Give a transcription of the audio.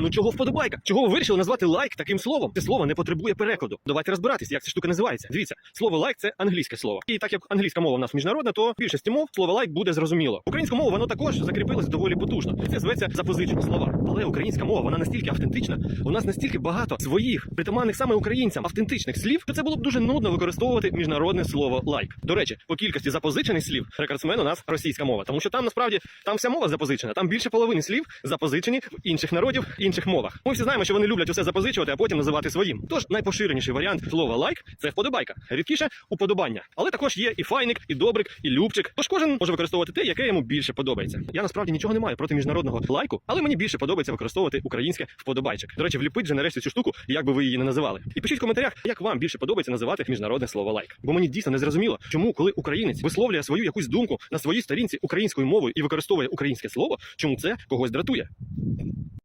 Ну чого вподобайка? Чого ви вирішили назвати лайк таким словом? Це слово не потребує перекладу. Давайте розбиратись, як ця штука називається. Дивіться, слово лайк це англійське слово. І так як англійська мова в нас міжнародна, то в більшості мов слово лайк буде зрозуміло. Українську мову воно також закріпилось доволі потужно. Це зветься запозичені слова. Але українська мова вона настільки автентична, у нас настільки багато своїх притаманних саме українцям автентичних слів, то це було б дуже нудно використовувати міжнародне слово лайк. До речі, по кількості запозичених слів рекордсмен у нас російська мова, тому що там насправді там вся мова запозичена. Там більше половини слів запозичені в інших народів, інших мовах. Ми всі знаємо, що вони люблять усе запозичувати, а потім називати своїм. Тож найпоширеніший варіант слова лайк це вподобайка. Рідкіше уподобання. Але також є і файник, і добрик, і любчик. Тож кожен може використовувати те, яке йому більше подобається. Я насправді нічого не маю проти міжнародного лайку, але мені більше подобається використовувати українське вподобайчик. До речі, вліпить же нарешті цю штуку, як би ви її не називали. І пишіть в коментарях, як вам більше подобається називати міжнародне слово лайк. Бо мені дійсно не зрозуміло, чому, коли українець висловлює свою якусь думку на своїй сторінці українською мовою і використовує українське слово, чому це когось дратує.